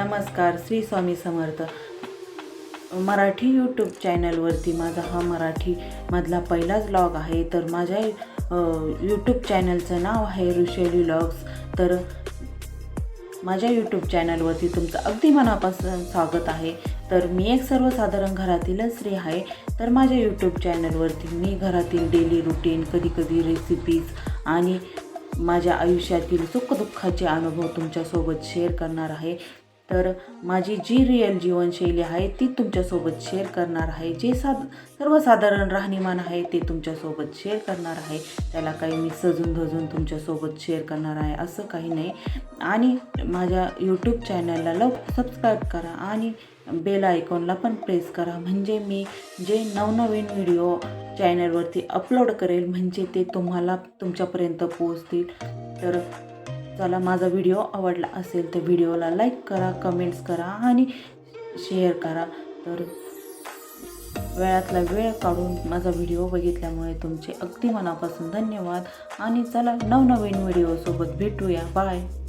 नमस्कार श्री स्वामी समर्थ. मराठी यूट्यूब चॅनलवरती माझा हा मराठीमधला पहिलाच ब्लॉग आहे. तर माझ्या यूट्यूब चॅनलचं नाव आहे ऋषेली ब्लॉग्स तर माझ्या यूट्यूब चॅनलवरती तुमचं अगदी मनापासून स्वागत आहे. तर मी एक सर्वसाधारण घरातीलच स्त्री आहे. तर माझ्या यूट्यूब चॅनलवरती मी घरातील डेली रुटीन कधीकधी रेसिपीज आणि माझ्या आयुष्यातील सुखदुःखाचे अनुभव तुमच्यासोबत शेअर करणार आहे. तर माझी जी रिअल जीवनशैली आहे ती तुमच्यासोबत शेअर करणार आहे. जे साध सर्वसाधारण राहणीमान आहे ते तुमच्यासोबत शेअर करणार आहे. त्याला काही मी सजून धजून तुमच्यासोबत शेअर करणार आहे असं काही नाही. आणि माझ्या यूट्यूब चॅनलला लव सबस्क्राईब करा आणि बेल आयकॉनला पण प्रेस करा. म्हणजे मी जे नवनवीन व्हिडिओ चॅनलवरती अपलोड करेल म्हणजे ते तुम्हाला तुमच्यापर्यंत पोहोचतील. तर चला माझा व्हिडिओ आवडला असेल तर व्हिडिओला लाईक करा कमेंट्स करा आणि शेअर करा. तर वेळातला वेळ काढून माझा व्हिडिओ बघितल्यामुळे तुमचे अगदी मनापासून धन्यवाद. आणि चला नवनवीन व्हिडिओसोबत भेटूया. बाय.